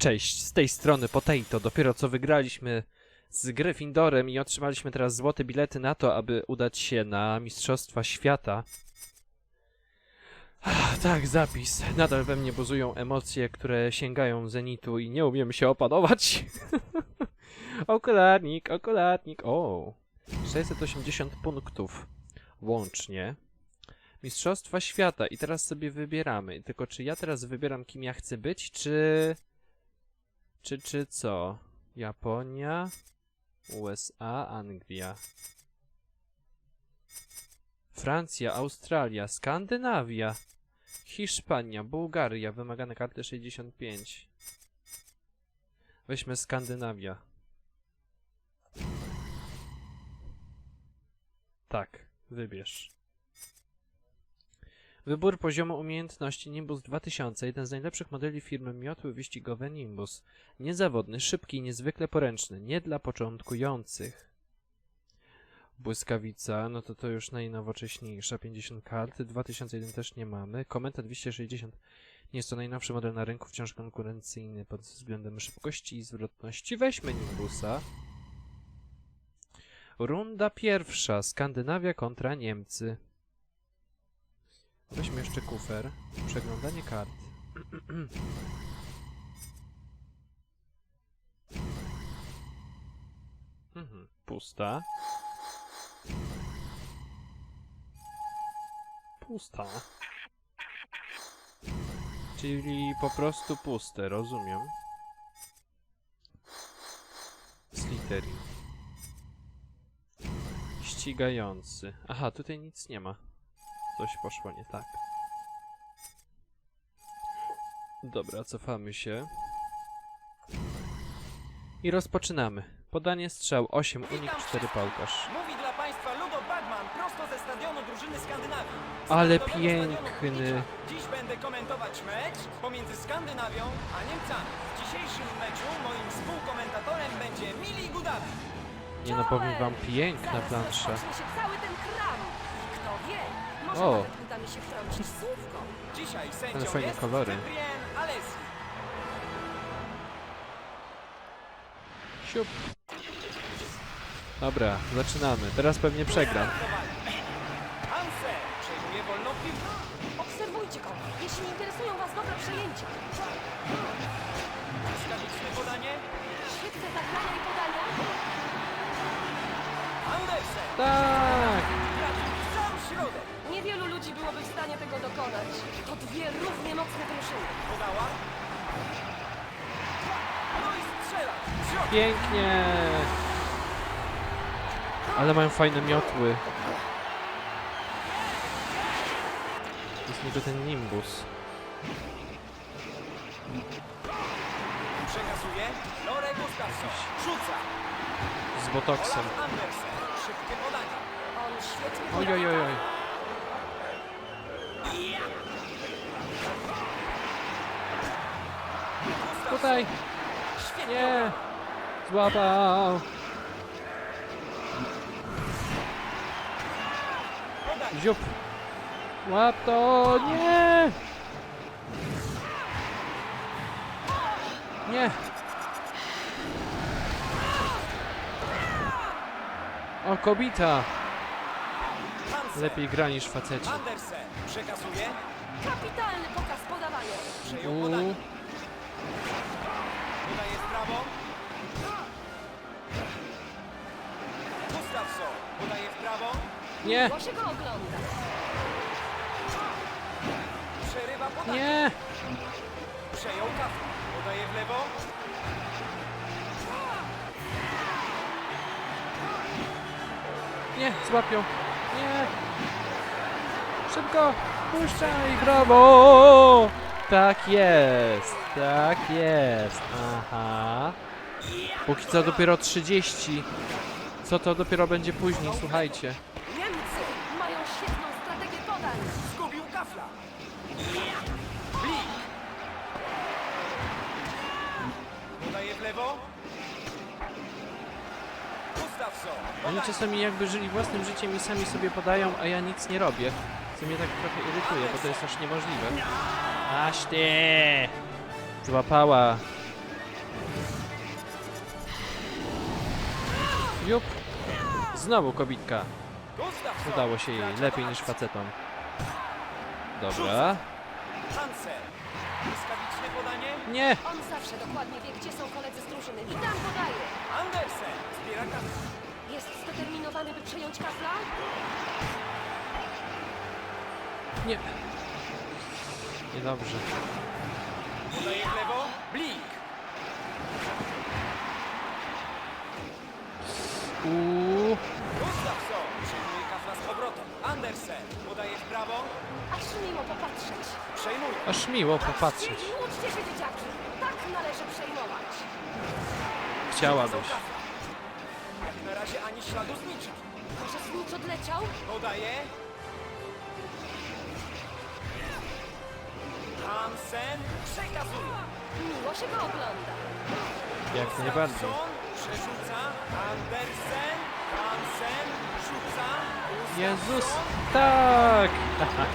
Cześć, z tej strony Potato. Dopiero co wygraliśmy z Gryffindorem i otrzymaliśmy teraz złote bilety na to, aby udać się na Mistrzostwa Świata. Ach, tak, zapis. Nadal we mnie buzują emocje, które sięgają zenitu i nie umiem się opanować. okularnik, okularnik. O, 680 punktów łącznie. Mistrzostwa Świata i teraz sobie wybieramy. Tylko czy ja teraz wybieram kim ja chcę być, czy... Czy, czy co? Japonia, USA, Anglia. Francja, Australia, Skandynawia, Hiszpania, Bułgaria, wymagane karty 65. Weźmy Skandynawia. Tak, wybierz. Wybór poziomu umiejętności Nimbus 2000, jeden z najlepszych modeli firmy miotły wyścigowe Nimbus. Niezawodny, szybki i niezwykle poręczny, nie dla początkujących. Błyskawica, no to to już najnowocześniejsza, 50 kart, 2001 też nie mamy, Kometa 260 nie jest to najnowszy model na rynku, wciąż konkurencyjny pod względem szybkości i zwrotności. Weźmy Nimbusa. Runda pierwsza, Skandynawia kontra Niemcy. Weźmy jeszcze kufer. Przeglądanie kart. Pusta. Pusta. Czyli po prostu puste, rozumiem. Slytherin. Ścigający. Aha, tutaj nic nie ma. Coś poszło nie tak. Dobra, cofamy się. I rozpoczynamy. Podanie strzał 8, unik 4 pałkarz. Mówi dla Państwa Ludo Bagman prosto ze stadionu drużyny Skandynawii. Ale Z Narodowego Stadionu piękny. Dziś będę komentować mecz pomiędzy Skandynawią a Niemcami. W dzisiejszym meczu moim współkomentatorem będzie Mili Gudawi. Nie no, powiem wam, piękna Zaraz plansza. rozpocznie się cały ten kram. Kto wie, może O. nawet uda mi się wtrącić słówko. Dzisiaj sędzią fajne jest kolory. Siup. Dobra, zaczynamy. Teraz pewnie przegram. Hansen przejmuje wolną piłkę. Obserwujcie go, jeśli interesują was dobre przejęcia. Błyskawiczne podanie. Świetne zagrania i podania. Andersen Tak! trafił w sam środek. Niewielu ludzi byłoby w stanie tego dokonać. To dwie równie mocne drużyny. Podała. No i strzela. W. Pięknie! Ale mają fajne miotły. Jest niby ten Nimbus. Przekazuje. Lore Gustafsson. Rzuca. Z botoksem. Olaf Andersen. Szybkie podanie. On świetnie Oj, oj, oj, oj. Tutaj! Nie! Złapał! Ziup! Łap to! Nie! Nie! O, kobita! Lepiej gra niż faceci. Andersen. Przekazuje. Kapitalny pokaz podawania. Przejął U, podanie. Podaje w prawo. Gustafsson. Podaje w prawo. nie! Go ogląda. Przerywa podanie. Nie! Przejął kafę. Podaje w lewo. Nie! Złapią! Nie! Szybko! Puszczaj! Brawo! Tak jest! Tak jest! Aha! Póki co dopiero 30. Co to dopiero będzie później, słuchajcie. No Oni czasami jakby żyli własnym życiem i sami sobie podają, a ja nic nie robię. Co mnie tak trochę irytuje, bo to jest aż niemożliwe. Aż ty! Złapała. Jup. Znowu kobitka. Udało się jej, lepiej niż facetom. Dobra. Nie! On zawsze dokładnie wie, gdzie są koledzy z drużyny i tam podaje. Andersen zbiera kartę. Zdeterminowany, by przejąć kafla? Nie. Niedobrze. Podaje w lewo. Blik. Uuu. Gustafsson. Przejmuje kafla z powrotem. Andersen. Podaje w prawo. Aż miło popatrzeć. Przejmuje. Aż miło popatrzeć. Uczcie się, dzieciaki. Tak należy przejmować. Chciałabyś. Razie ani śladu z niczym. Może znicz odleciał? Podaje. Hansen przekazuje. Miło się go ogląda. Jak najbardziej. Gustafsson przerzuca. Andersen. Hansen rzuca. Jezus! Tak!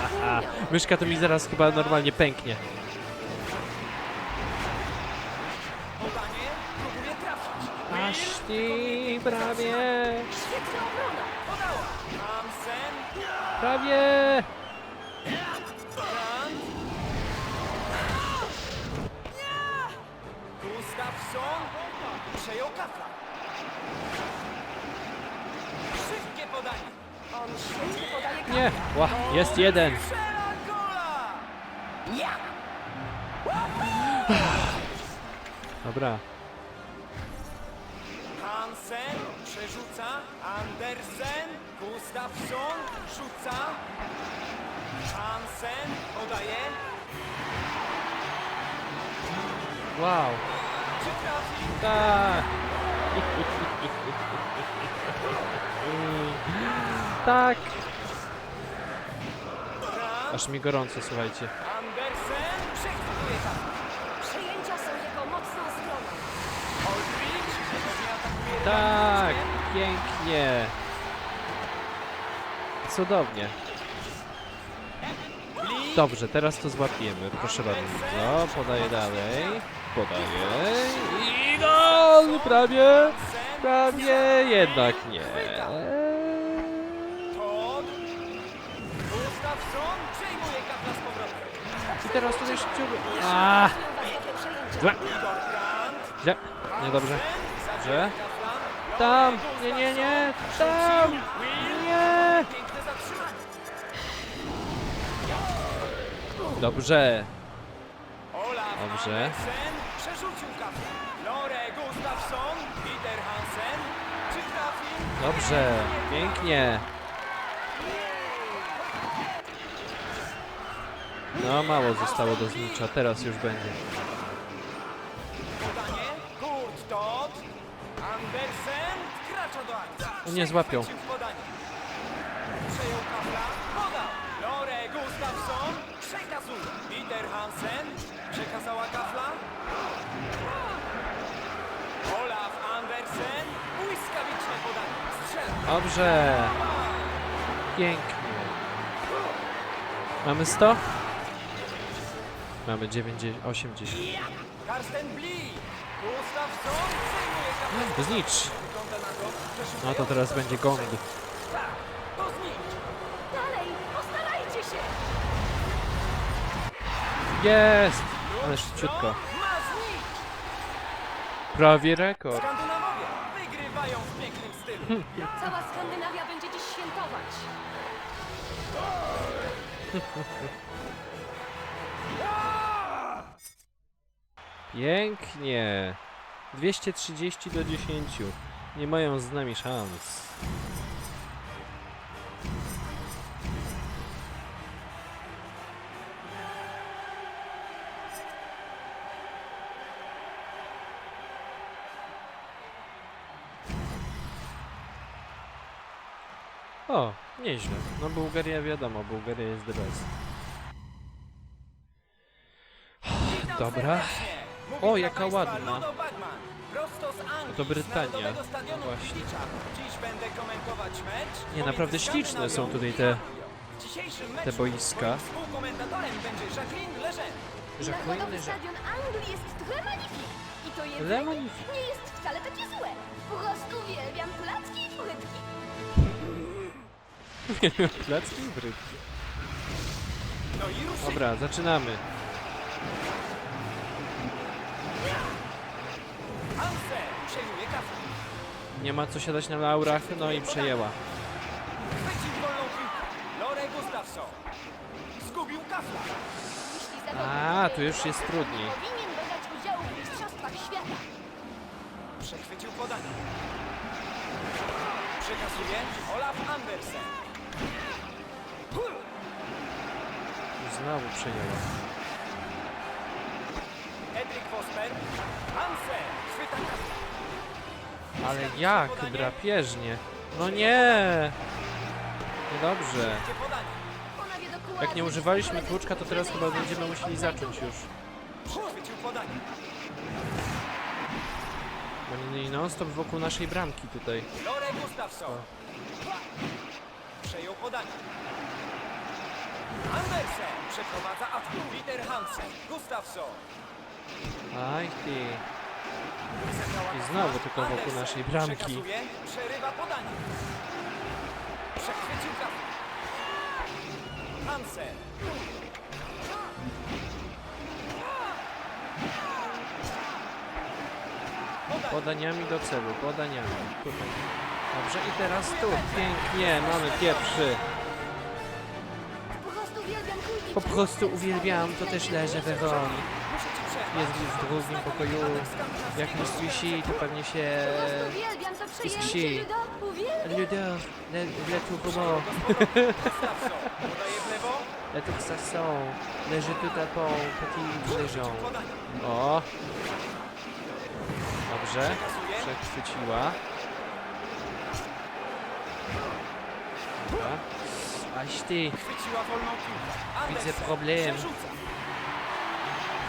Myszka to mi zaraz chyba normalnie pęknie. Ty prawie! Świetna obrona. Podała. Hansen. Prawie! Grant. Gustafsson przejął kafla. Szybkie podanie. On świetnie podaje kafla. Nie! Ła, jest jeden! Strzela gola! Ja! Dobra. Przerzuca. Andersen. Gustafsson rzuca. Hansen podaje. Wow. Czy trafi? Tak! Tak! Aż mi gorąco, słuchajcie. Andersen przechwytuje kafla. Przejęcia są jego mocną stroną. Olbrich ponownie atakuje Tak! Pięknie! Cudownie. Dobrze, teraz to złapiemy. Proszę bardzo. Podaję dalej. Podaję. I gol! Prawie! Hansen. Prawie jednak nie. I teraz tutaj Grant. Źle. Niedobrze. Kafla. Tam! Nie, nie, nie! Tam! Nie! Dobrze. Dobrze. Dobrze. Pięknie. No, mało zostało do znicza. Teraz już będzie. Nie złapią. Przejął kafla. Podał. Lore Gustafsson przekazuje. Peter Hansen przekazała kafla. Olaf Andersen. Błyskawiczne podanie. Strzela. Dobrze. Pięknie. Mamy 100? Mamy 90, 80. Karsten Blik. Gustafsson przejmuje kafla. Znicz. No to teraz będzie gong. Tak, to. Dalej, postarajcie się. Jest! Ale szybciutko. Ma. Prawie rekord. Skandynawowie wygrywają w pięknym stylu. Cała Skandynawia będzie dziś świętować. Pięknie. 230 do 10. Nie mają z nami szans. O, nieźle. No Bułgaria wiadomo, Bułgaria jest the best. Dobra. O, jaka ładna. Z Anglii, to Brytania. Stadionu Właśnie. Dziś będę komentować mecz Nie, naprawdę śliczne są tutaj te- te boiska. moim współkomentatorem będzie Jacqueline Lejeune. Stadion Anglii jest très magnifique. I to jedzenie magnifique. nie jest wcale takie złe. Po prostu uwielbiam placki i frytki. Placki i brytki. No i ruszyli. Dobra, zaczynamy. Nie ma co siadać na laurach, no i przejęła. Chwycił A, tu już jest trudniej. Przechwycił podanie. Przekazuje Olaf Andersen. Znowu przejęła. Edrik Vosper. Hansen chwyta kafla. Ale jak drapieżnie. No nie! Niedobrze. Dokładnie. Jak nie używaliśmy tłuczka, to teraz chyba będziemy musieli zacząć już. Przechwycił podanie. Bo nie non stop wokół naszej bramki tutaj. Lore Gustafsson. Przejął podanie. Andersen przeprowadza atak. Peter Hansen. Gustafsson. Aj ty. I znowu tylko wokół naszej bramki. Przerywa podanie. Przechwycił. Hansen. Podaniami do celu, podaniami. Tutaj. Dobrze, i teraz tu. Pięknie, mamy pierwszy. Po prostu uwielbiam kulki. Po prostu uwielbiam, to też leży we woli jest w drugim pokoju. Jak nie słysi, to pewnie się skrzy. Ludo, le tu gumo. Le tu sasą. Leży tutaj po takim leżą. O! Dobrze. Przechwyciła. Dobra. Aś ty. Widzę problem.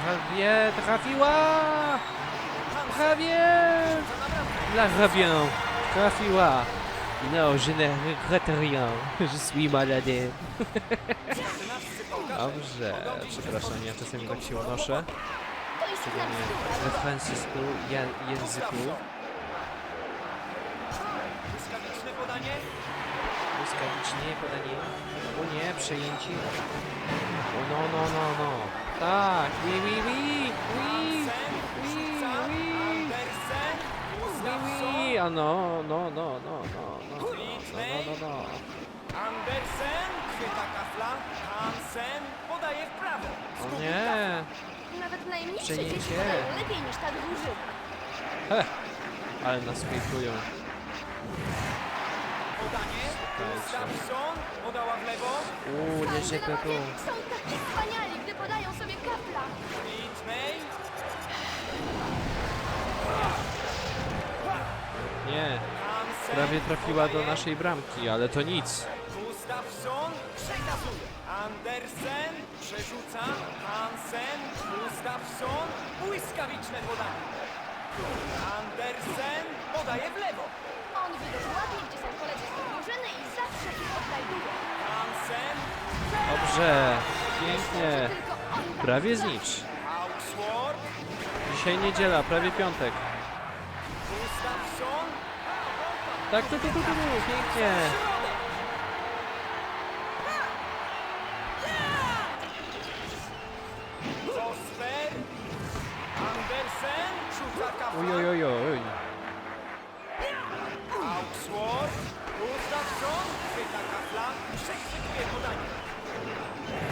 Prawie trafiła! Prawie! La reviens! Trafiła! No, je ne regrette rien. Je suis malade. Dobrze, przepraszam, ja czasami tak się unoszę. Szczególnie we francusku, języku. Błyskawiczne podanie. Błyskawicznie podanie. O nie, przejęcie. O no, no, no, no. Tak, Hansen oui, rzuca. oui. Andersen. Oui, Gustafsson. oui, a no, no, no, no, no, no, no, no, no, no. Andersen chwyta kafla. Hansen podaje w prawo. O nie, Nawet najmniejsze Przejęcie. dzieci podają lepiej niż ta drużyna. Heh, ale nas hejtują. Podanie. Gustafsson podała w lewo. Uuu, leży Skandynavowie są taki wspaniali, podają sobie kapla. Whitney. Nie, Hansen prawie trafiła do naszej bramki, ale to nic. Gustafsson przekazuje. Andersen przerzuca. Hansen. Gustafsson. Błyskawiczne podanie. Andersen podaje w lewo. On wie dokładnie, gdzie są koledzy z drużyny i zawsze ich odnajduje. Hansen. Dobrze, pięknie. Tylko Prawie znicz. Dzisiaj niedziela, prawie piątek. Tak, tu, tu, tu, tu, tu, pięknie. Środek. Fosfer. Andersen rzuca kafla. Oj, oj, oj, oj. Hawksworth. Gustafsson chwyta kafla. Przechwytuje podanie.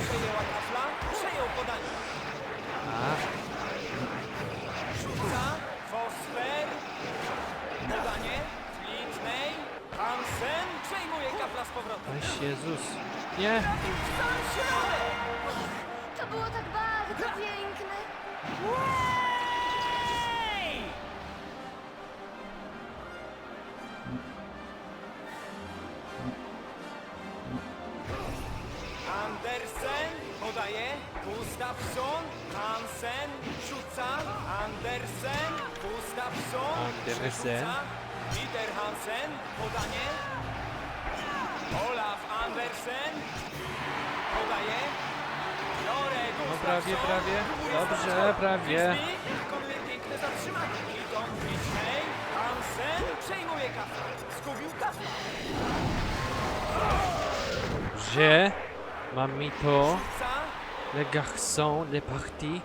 Przejęła kafla. Przejął podanie. A, Rzuca. Fosfer. Podanie. Flitney. Hansen przejmuje kafla z powrotem. weź Jezus. Nie, Sam środek. To było tak bardzo piękne. Andersen podaje, Gustafsson, Hansen rzuca, Andersen, Gustafsson Andersen. przerzuca, Peter Hansen, podanie, prawie, prawie. Dobrze, prawie. Wykonuje piękne zatrzymanie. Hilton Whitney, Hansen, przejmuje kafla. Zgubił kafla. Że mam mi to. Rzuca. Le garçon, le parti.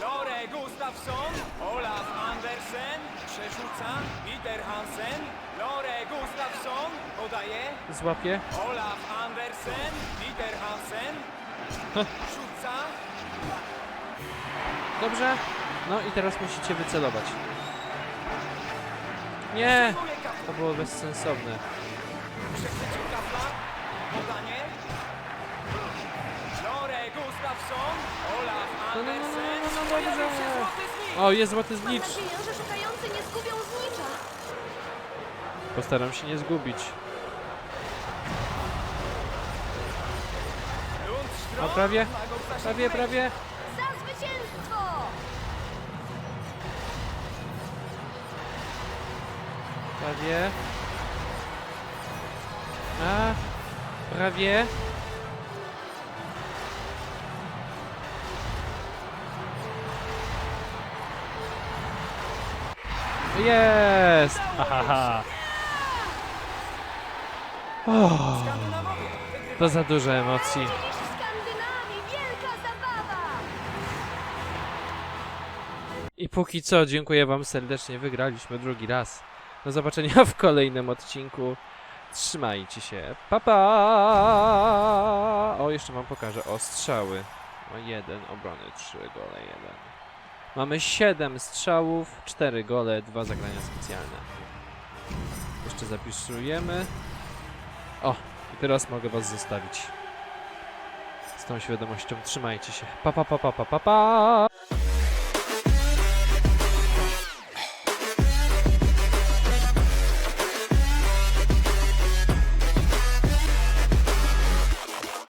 Lore Gustafsson, Olaf Andersen, przerzuca, Peter Hansen, Lore Gustafsson, podaje, Złapię. Olaf Andersen, Peter Hansen, rzuca, Dobrze. No i teraz musicie wycelować. Nie! To było bezsensowne. przechwycił kafla, podanie, Lore Gustafsson, Olaf No, no, no, no, Andersen, no, no, no, pojawił dobrze. się złoty znicz. O, jest złoty Mam znicz. nadzieję, że szukający nie zgubią znicza. Postaram się nie zgubić. A prawie? Prawie, prawie. Za zwycięstwo! Prawie. A, prawie. Jest! Ha, ha, ha. Oh, to za dużo emocji. Póki co, dziękuję Wam serdecznie. Wygraliśmy drugi raz. Do zobaczenia w kolejnym odcinku. Trzymajcie się. Pa, pa! O, jeszcze Wam pokażę. O, strzały. O, jeden, obrony, trzy gole, jeden. Mamy siedem strzałów, cztery gole, dwa zagrania specjalne. Jeszcze zapisujemy. O, i teraz mogę Was zostawić. Z tą świadomością trzymajcie się. Pa, pa, pa, pa, pa, pa, pa!